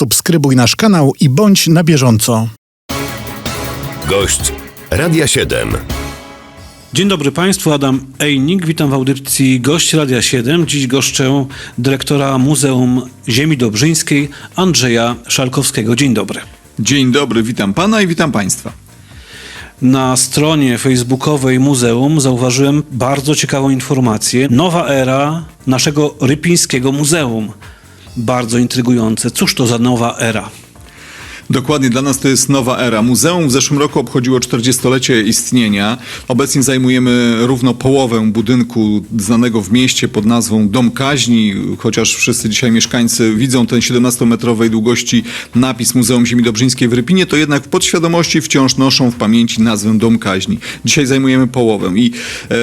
subskrybuj nasz kanał i bądź na bieżąco. Gość Radia 7. Dzień dobry Państwu, Adam Ejnik, witam w audycji Gość Radia 7. Dziś goszczę dyrektora Muzeum Ziemi Dobrzyńskiej Andrzeja Szalkowskiego. Dzień dobry. Dzień dobry, witam pana i witam państwa. Na stronie facebookowej muzeum zauważyłem bardzo ciekawą informację. Nowa era naszego Rypińskiego Muzeum. Bardzo intrygujące. Cóż to za nowa era? Dokładnie, dla nas to jest nowa era. Muzeum w zeszłym roku obchodziło 40-lecie istnienia. Obecnie zajmujemy równo połowę budynku znanego w mieście pod nazwą Dom Kaźni, chociaż wszyscy dzisiaj mieszkańcy widzą ten 17-metrowej długości napis Muzeum Ziemi Dobrzyńskiej w Rypinie, to jednak w podświadomości wciąż noszą w pamięci nazwę Dom Kaźni. Dzisiaj zajmujemy połowę i e,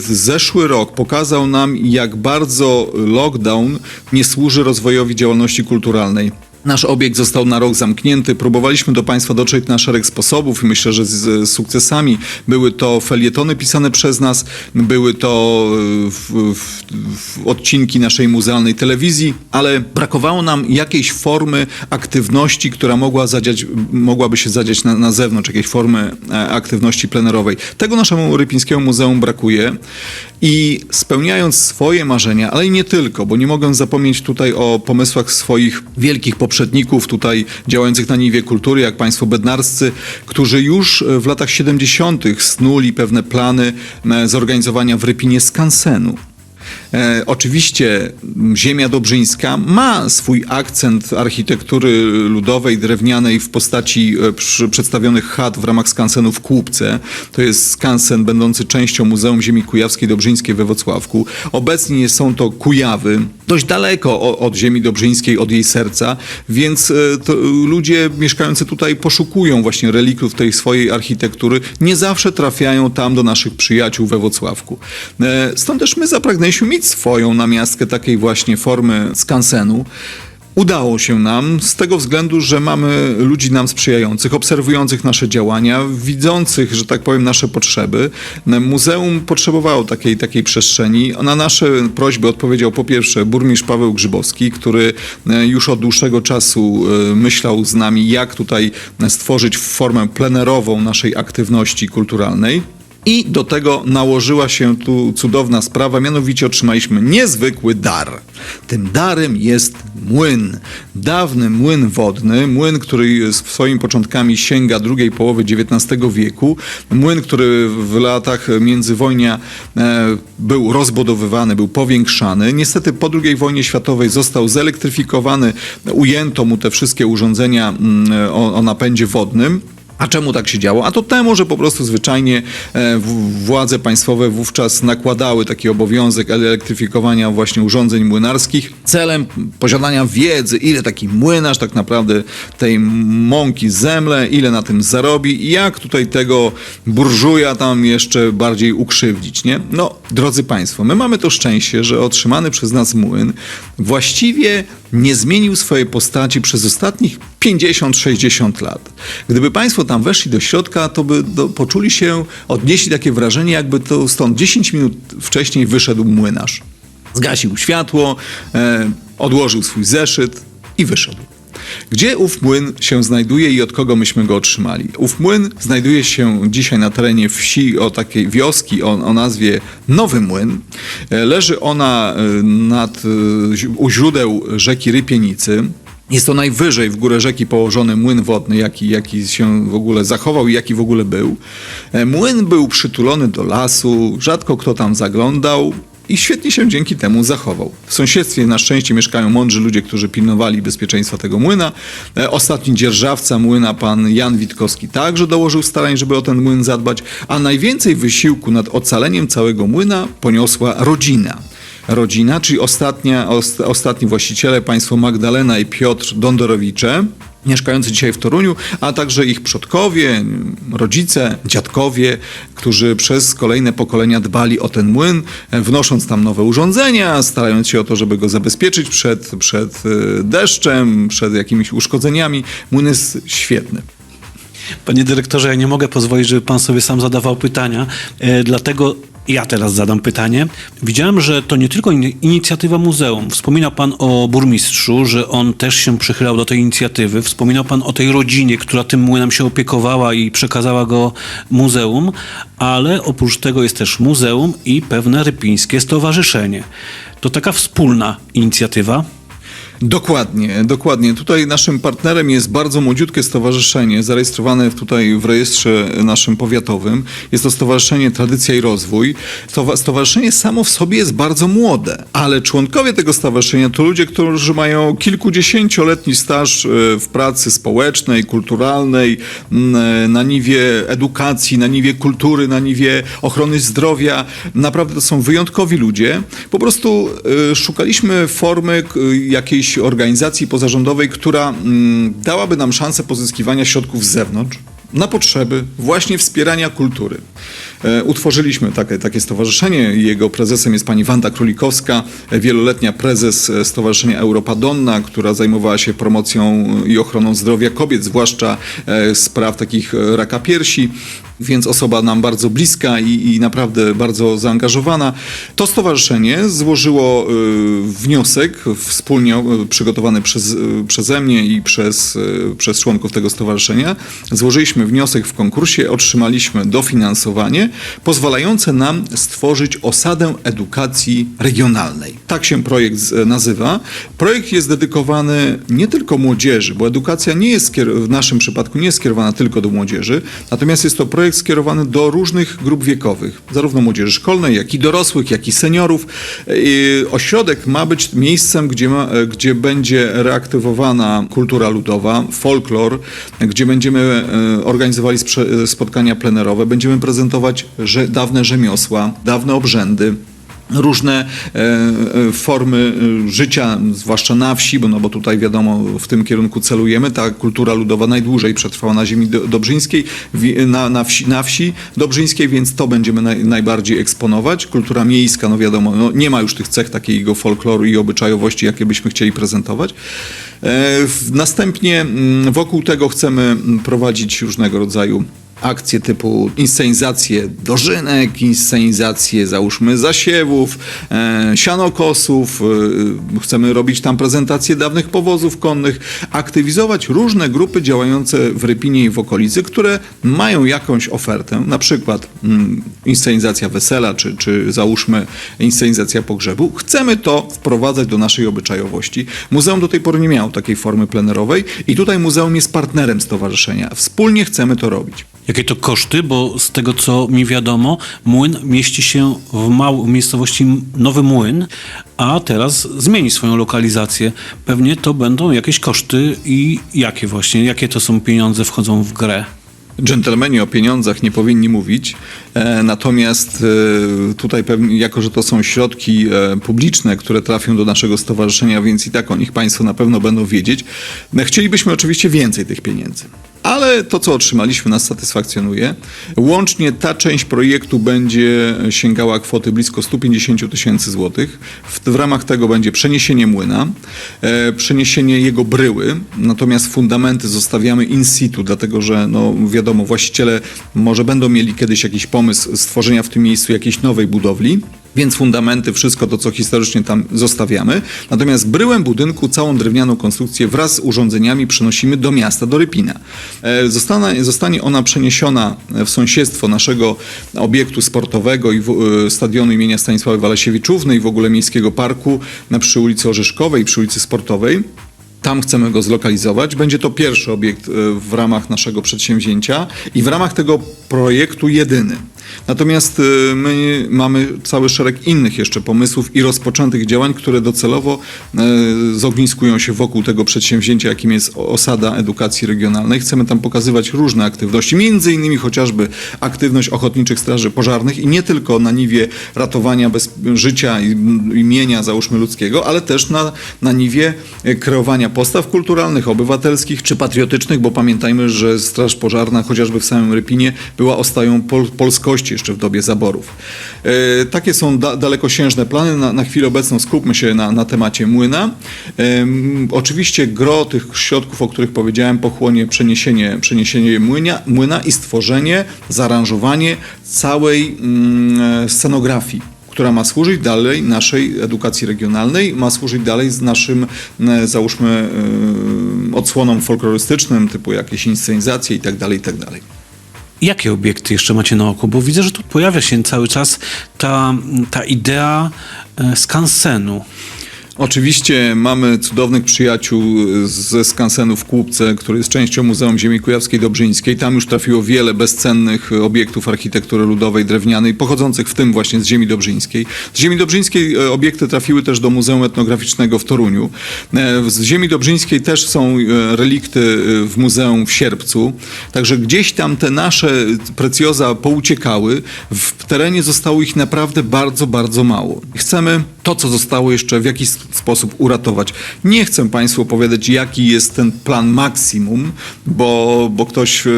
zeszły rok pokazał nam, jak bardzo lockdown nie służy rozwojowi działalności kulturalnej. Nasz obiekt został na rok zamknięty. Próbowaliśmy do Państwa dotrzeć na szereg sposobów i myślę, że z, sukcesami. Były to felietony pisane przez nas, były to e, w, w, w odcinki naszej muzealnej telewizji, ale brakowało nam jakiejś formy aktywności, która mogła zadziać, mogłaby się zadziać na, na zewnątrz, jakiejś formy e, aktywności plenerowej. Tego naszemu Rypińskiemu Muzeum brakuje i spełniając swoje marzenia, ale i nie tylko, bo nie mogę zapomnieć tutaj o pomysłach swoich wielkich poprzedników tutaj działających na niwie kultury, jak państwo bednarscy, którzy już w latach 70. snuli pewne plany e, zorganizowania w Rypinie skansenu. E, oczywiście ziemia dobrzyńska ma swój akcent architektury ludowej, drewnianej w postaci e, przy, przedstawionych chat w ramach skansenu w Kłubce. To jest skansen będący częścią Muzeum Ziemi Kujawskiej Dobrzyńskiej we Wrocławku. Obecnie są to Kujawy, dość daleko od ziemi dobrzyńskiej, od jej serca, więc e, ludzie mieszkający tutaj poszukują właśnie reliktów tej swojej architektury. Nie zawsze trafiają tam do naszych przyjaciół we Wrocławku. E, stąd też my zapragnęliśmy mieć swoją namiastkę takiej właśnie formy skansenu. Udało się nam z tego względu, że mamy ludzi nam sprzyjających, obserwujących nasze działania, widzących, że tak powiem, nasze potrzeby. Muzeum potrzebowało takiej, takiej przestrzeni. Na nasze prośby odpowiedział po pierwsze burmistrz Paweł Grzybowski, który e, już od dłuższego czasu e, myślał z nami, jak tutaj stworzyć formę plenerową naszej aktywności kulturalnej. I do tego nałożyła się tu cudowna sprawa, mianowicie otrzymaliśmy niezwykły dar. Tym darem jest młyn. Dawny młyn wodny, młyn, który swoimi początkami sięga drugiej połowy XIX wieku. Młyn, który w latach międzywojnia e, był rozbudowywany, był powiększany. Niestety po II wojnie światowej został zelektryfikowany, ujęto mu te wszystkie urządzenia mm, o, o napędzie wodnym. A czemu tak się działo? A to temu, że po prostu zwyczajnie e, władze państwowe wówczas nakładały taki obowiązek elektryfikowania właśnie urządzeń młynarskich celem posiadania wiedzy, ile taki młynarz tak naprawdę tej mąki zemle, ile na tym zarobi i jak tutaj tego burżuja tam jeszcze bardziej ukrzywdzić, nie? No, drodzy Państwo, my mamy to szczęście, że otrzymany przez nas młyn właściwie nie zmienił swojej postaci przez ostatnich 50-60 lat. Gdyby Państwo tam weszli do środka, to by do, poczuli się, odnieśli takie wrażenie, jakby to stąd 10 minut wcześniej wyszedł młynarz. Zgasił światło, e, odłożył swój zeszyt i wyszedł. Gdzie ów młyn się znajduje i od kogo myśmy go otrzymali? Ów młyn znajduje się dzisiaj na terenie wsi o takiej wioski o, o nazwie Nowy Młyn. E, leży ona e, nad, e, u źródeł rzeki Rypienicy. Jest to najwyżej w górę rzeki położony młyn wodny, jaki, jaki się w ogóle zachował i jaki w ogóle był. Młyn był przytulony do lasu, rzadko kto tam zaglądał i świetnie się dzięki temu zachował. W sąsiedztwie na szczęście mieszkają mądrzy ludzie, którzy pilnowali bezpieczeństwa tego młyna. E, ostatni dzierżawca młyna, pan Jan Witkowski, także dołożył starań, żeby o ten młyn zadbać, a najwięcej wysiłku nad ocaleniem całego młyna poniosła rodzina rodzina, czyli ostatnia, ostatni właściciele, państwo Magdalena i Piotr Dondorowicze mieszkający dzisiaj w Toruniu, a także ich przodkowie, rodzice, dziadkowie, którzy przez kolejne pokolenia dbali o ten młyn, wnosząc tam nowe urządzenia, starając się o to, żeby go zabezpieczyć przed, przed e, deszczem, przed jakimiś uszkodzeniami. Młyn jest świetny. Panie dyrektorze, ja nie mogę pozwolić, żeby pan sobie sam zadawał pytania, e, dlatego ja teraz zadam pytanie. Widziałem, że to nie tylko in- inicjatywa muzeum. Wspominał pan o burmistrzu, że on też się przychylał do tej inicjatywy. Wspominał pan o tej rodzinie, która tym młynem się opiekowała i przekazała go muzeum, ale oprócz tego jest też muzeum i pewne rypińskie stowarzyszenie. To taka wspólna inicjatywa. Dokładnie, dokładnie. Tutaj naszym partnerem jest bardzo młodziutkie stowarzyszenie, zarejestrowane tutaj w rejestrze naszym powiatowym. Jest to Stowarzyszenie Tradycja i Rozwój. Stowa- Stowarzyszenie samo w sobie jest bardzo młode, ale członkowie tego stowarzyszenia to ludzie, którzy mają kilkudziesięcioletni staż e, w pracy społecznej, kulturalnej, e, na niwie edukacji, na niwie kultury, na niwie ochrony zdrowia. Naprawdę to są wyjątkowi ludzie. Po prostu e, szukaliśmy formy k- organizacji pozarządowej, która mm, dałaby nam szansę pozyskiwania środków z zewnątrz na potrzeby właśnie wspierania kultury. E, Utworzyliśmy takie, takie stowarzyszenie. Jego prezesem jest pani Wanda Królikowska, e, wieloletnia prezes e, Stowarzyszenia Europa Donna, która zajmowała się promocją i ochroną zdrowia kobiet, zwłaszcza spraw takich raka piersi. Więc osoba nam bardzo bliska i, i naprawdę bardzo zaangażowana. To stowarzyszenie złożyło e, wniosek wspólnie e, przygotowany przez, e, przeze mnie i przez, e, przez członków tego stowarzyszenia. Złożyliśmy wniosek w konkursie, otrzymaliśmy dofinansowanie pozwalające nam stworzyć osadę edukacji regionalnej. Tak się projekt nazywa. Projekt jest dedykowany nie tylko młodzieży, bo edukacja nie jest w naszym przypadku nie jest skierowana tylko do młodzieży, natomiast jest to projekt skierowany do różnych grup wiekowych, zarówno młodzieży szkolnej, jak i dorosłych, jak i seniorów. Ośrodek ma być miejscem, gdzie, ma, gdzie będzie reaktywowana kultura ludowa, folklor, gdzie będziemy e, organizowali spotkania plenerowe, będziemy prezentować dawne rzemiosła, dawne obrzędy różne e, e, formy e, życia, zwłaszcza na wsi, bo, no bo tutaj wiadomo, w tym kierunku celujemy. Ta kultura ludowa najdłużej przetrwała na ziemi do, dobrzyńskiej, na, na, wsi, na wsi dobrzyńskiej, więc to będziemy naj, najbardziej eksponować. Kultura miejska, no wiadomo, no nie ma już tych cech takiego folkloru i obyczajowości, jakie byśmy chcieli prezentować. Następnie mm, wokół tego chcemy mm, prowadzić różnego rodzaju akcje typu inscenizacje dożynek, inscenizacje załóżmy zasiewów, e, sianokosów, e, chcemy robić tam prezentacje dawnych powozów konnych, aktywizować różne grupy działające w Rypinie i w okolicy, które mają jakąś ofertę, na przykład mm, inscenizacja wesela, czy, czy załóżmy inscenizacja pogrzebu. Chcemy to wprowadzać do naszej obyczajowości. Muzeum do tej pory nie miało takiej formy plenerowej i tutaj muzeum jest partnerem stowarzyszenia. Wspólnie chcemy to robić. Jakie to koszty? Bo z tego, co mi wiadomo, młyn mieści się w, mał, w miejscowości Nowy Młyn, a teraz zmieni swoją lokalizację. Pewnie to będą jakieś koszty i jakie właśnie, jakie to są pieniądze wchodzą w grę? Dżentelmeni o pieniądzach nie powinni mówić, e, natomiast e, tutaj pewnie, jako że to są środki e, publiczne, które trafią do naszego stowarzyszenia, więc i tak o nich Państwo na pewno będą wiedzieć, chcielibyśmy oczywiście więcej tych pieniędzy. Ale to, co otrzymaliśmy, nas satysfakcjonuje. Łącznie ta część projektu będzie sięgała kwoty blisko 150 tysięcy złotych. W, w ramach tego będzie przeniesienie młyna, e, przeniesienie jego bryły, natomiast fundamenty zostawiamy in situ, dlatego że no, wiadomo, właściciele może będą mieli kiedyś jakiś pomysł stworzenia w tym miejscu jakiejś nowej budowli. Więc fundamenty, wszystko to, co historycznie tam zostawiamy. Natomiast bryłę budynku, całą drewnianą konstrukcję wraz z urządzeniami przenosimy do miasta, do Rypina. E, Zostanie, zostanie ona przeniesiona w sąsiedztwo naszego obiektu sportowego i w, e, stadionu imienia Stanisławy Walasiewiczówny i w ogóle miejskiego parku na przy ulicy Orzeszkowej, przy ulicy Sportowej. Tam chcemy go zlokalizować. Będzie to pierwszy obiekt e, w ramach naszego przedsięwzięcia i w ramach tego projektu jedyny. Natomiast e, my mamy cały szereg innych jeszcze pomysłów i rozpoczętych działań, które docelowo e, zogniskują się wokół tego przedsięwzięcia, jakim jest osada edukacji regionalnej. Chcemy tam pokazywać różne aktywności, między innymi chociażby aktywność ochotniczych straży pożarnych i nie tylko na niwie ratowania bez życia i imienia, załóżmy ludzkiego, ale też na, na niwie e, kreowania postaw kulturalnych, obywatelskich czy patriotycznych, bo pamiętajmy, że Straż Pożarna chociażby w samym Rypinie była ostają pol polskości możliwości jeszcze w dobie zaborów. E, takie są da, dalekosiężne plany. Na, na chwilę obecną skupmy się na, na temacie młyna. Em, oczywiście gro tych środków, o których powiedziałem, pochłonie przeniesienie, przeniesienie młynia, młyna i stworzenie, zaaranżowanie całej mm, scenografii która ma służyć dalej naszej edukacji regionalnej, ma służyć dalej z naszym, e, załóżmy, e, odsłonom folklorystycznym, typu jakieś inscenizacje i tak Jakie obiekty jeszcze macie na oku? Bo widzę, że tu pojawia się cały czas ta, ta idea e, skansenu. Oczywiście mamy cudownych przyjaciół ze skansenu w Kłubce, który jest częścią Muzeum Ziemi Kujawskiej Dobrzyńskiej. Tam już trafiło wiele bezcennych obiektów architektury ludowej, drewnianej, pochodzących w tym właśnie z ziemi dobrzyńskiej. Z ziemi dobrzyńskiej e, obiekty trafiły też do Muzeum Etnograficznego w Toruniu. E, Z ziemi dobrzyńskiej też są e, relikty e, w muzeum w Sierpcu. Także gdzieś tam te nasze precjoza pouciekały. W terenie zostało ich naprawdę bardzo, bardzo mało. Chcemy to, co zostało jeszcze w jakiś sposób uratować. Nie chcę Państwu opowiadać, jaki jest ten plan maksimum, bo, bo ktoś e,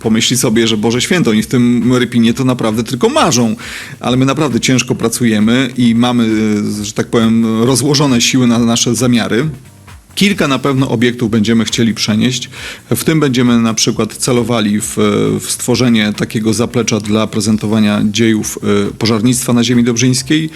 pomyśli sobie, że Boże Święto, oni w tym Rypinie to naprawdę tylko marzą. Ale my naprawdę ciężko pracujemy i mamy, e, że tak powiem, rozłożone siły na nasze zamiary. Kilka na pewno obiektów będziemy chcieli przenieść. W tym będziemy na przykład celowali w, w stworzenie takiego zaplecza dla prezentowania dziejów e, pożarnictwa na ziemi dobrzyńskiej.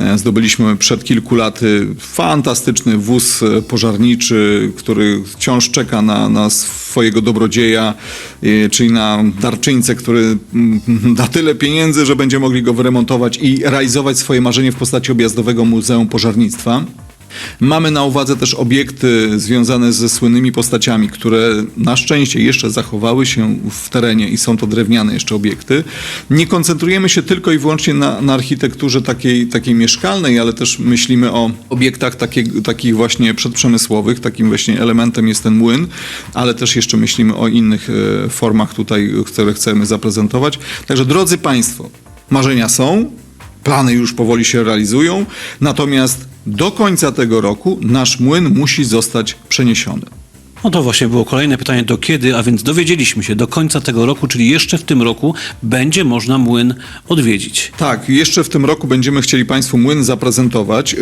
E, Zdobyliśmy przed kilku laty fantastyczny wóz e, pożarniczy, który wciąż czeka na, na swojego dobrodzieja, e, czyli na darczyńcę, który mm, da tyle pieniędzy, że będzie mogli go wyremontować i realizować swoje marzenie w postaci objazdowego Muzeum Pożarnictwa. Mamy na uwadze też obiekty związane ze słynnymi postaciami, które na szczęście jeszcze zachowały się w terenie i są to drewniane jeszcze obiekty. Nie koncentrujemy się tylko i wyłącznie na, na architekturze takiej, takiej mieszkalnej, ale też myślimy o obiektach takie, takich właśnie przedprzemysłowych. Takim właśnie elementem jest ten młyn, ale też jeszcze myślimy o innych e, formach tutaj, które chcemy zaprezentować. Także drodzy Państwo, marzenia są, Plany już powoli się realizują, natomiast do końca tego roku nasz młyn musi zostać przeniesiony. No to właśnie było kolejne pytanie, do kiedy, a więc dowiedzieliśmy się, do końca tego roku, czyli jeszcze w tym roku będzie można młyn odwiedzić. Tak, jeszcze w tym roku będziemy chcieli Państwu młyn zaprezentować. Yy,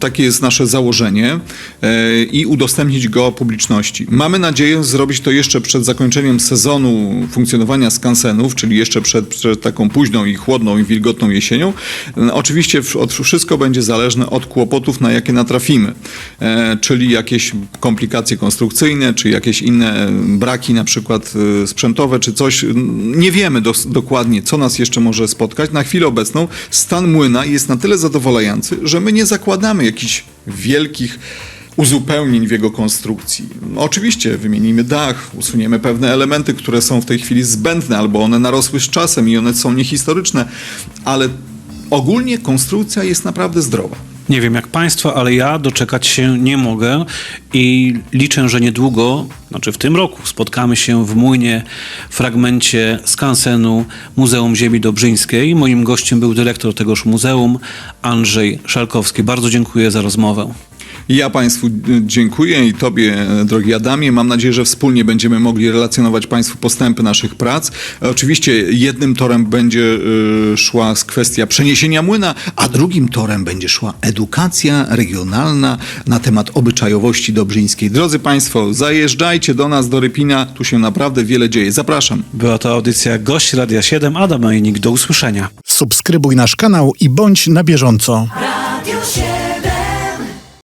Takie jest nasze założenie yy, i udostępnić go publiczności. Mamy nadzieję zrobić to jeszcze przed zakończeniem sezonu funkcjonowania skansenów, czyli jeszcze przed, przed taką późną i chłodną i wilgotną jesienią. Yy, Oczywiście wszystko będzie zależne od kłopotów, na jakie natrafimy, czyli jakieś komplikacje konstrukcyjne, czy jakieś inne braki, na przykład yy, sprzętowe, czy coś. Nie wiemy dokładnie, co nas jeszcze może spotkać. Na chwilę obecną stan młyna jest na tyle zadowalający, że my nie zakładamy jakichś wielkich uzupełnień w jego konstrukcji. Oczywiście wymienimy dach, usuniemy pewne elementy, które są w tej chwili zbędne, albo one narosły z czasem i one są niehistoryczne, ale ogólnie konstrukcja jest naprawdę zdrowa. Nie wiem jak Państwo, ale ja doczekać się nie mogę i liczę, że niedługo, znaczy w tym roku, spotkamy się w Młynie, fragmencie skansenu Muzeum Ziemi Dobrzyńskiej. Moim gościem był dyrektor tegoż muzeum, Andrzej Szalkowski. Bardzo dziękuję za rozmowę. Ja Państwu dziękuję i Tobie, drogi Adamie. Mam nadzieję, że wspólnie będziemy mogli relacjonować Państwu postępy naszych prac. Oczywiście jednym torem będzie y, szła kwestia przeniesienia młyna, a drugim torem będzie szła edukacja regionalna na temat obyczajowości dobrzyńskiej. Drodzy Państwo, zajeżdżajcie do nas, do Rypina. Tu się naprawdę wiele dzieje. Zapraszam. Była to audycja Gość Radia 7, Adam Majnik. Do usłyszenia. Subskrybuj nasz kanał i bądź na bieżąco. Radio 7.